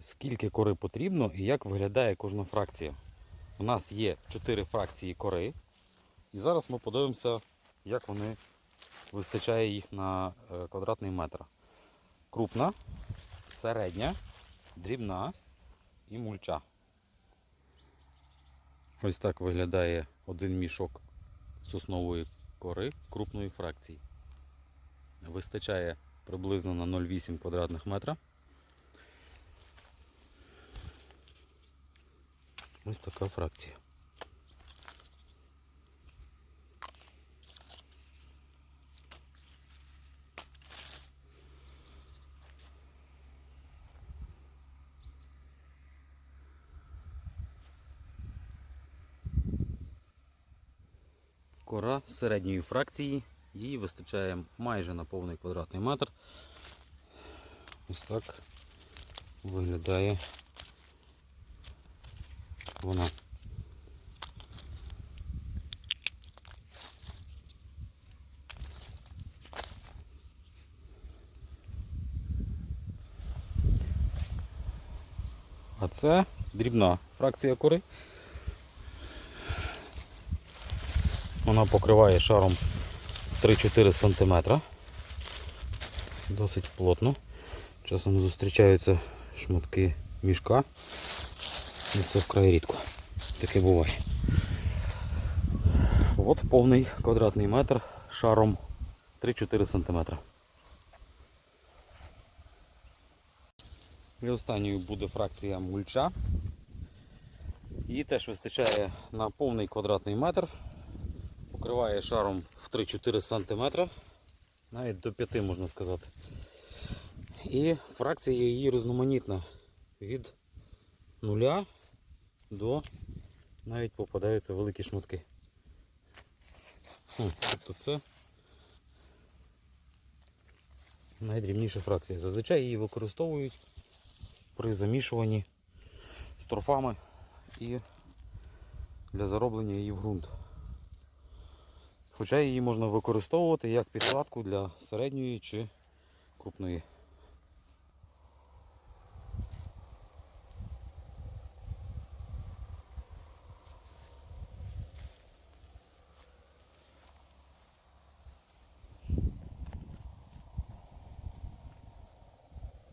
скільки кори потрібно і як виглядає кожна фракція. У нас є 4 фракції кори. І зараз ми подивимося, як вони вистачає їх на е, квадратний метр. Крупна, середня, дрібна і мульча. Ось так виглядає один мішок соснової кори крупної фракції. Вистачає приблизно на 0,8 квадратних метра. Ось така фракція. Кора середньої фракції. Її вистачає майже на повний квадратний метр. Ось так виглядає вона. А це дрібна фракція кори. Вона покриває шаром 3-4 см. Досить плотно. Часом зустрічаються шматки мішка. Це вкрай рідко. Таке буває. От повний квадратний метр шаром 3-4 см. І останньою буде фракція мульча. Її теж вистачає на повний квадратний метр. Покриває шаром в 3-4 см, навіть до 5 можна сказати. І фракція її різноманітна від нуля до навіть попадаються великі шматки. Хм, Тобто це найдрібніша фракція. Зазвичай її використовують при замішуванні з торфами і для зароблення її в ґрунт. Хоча її можна використовувати як підкладку для середньої чи крупної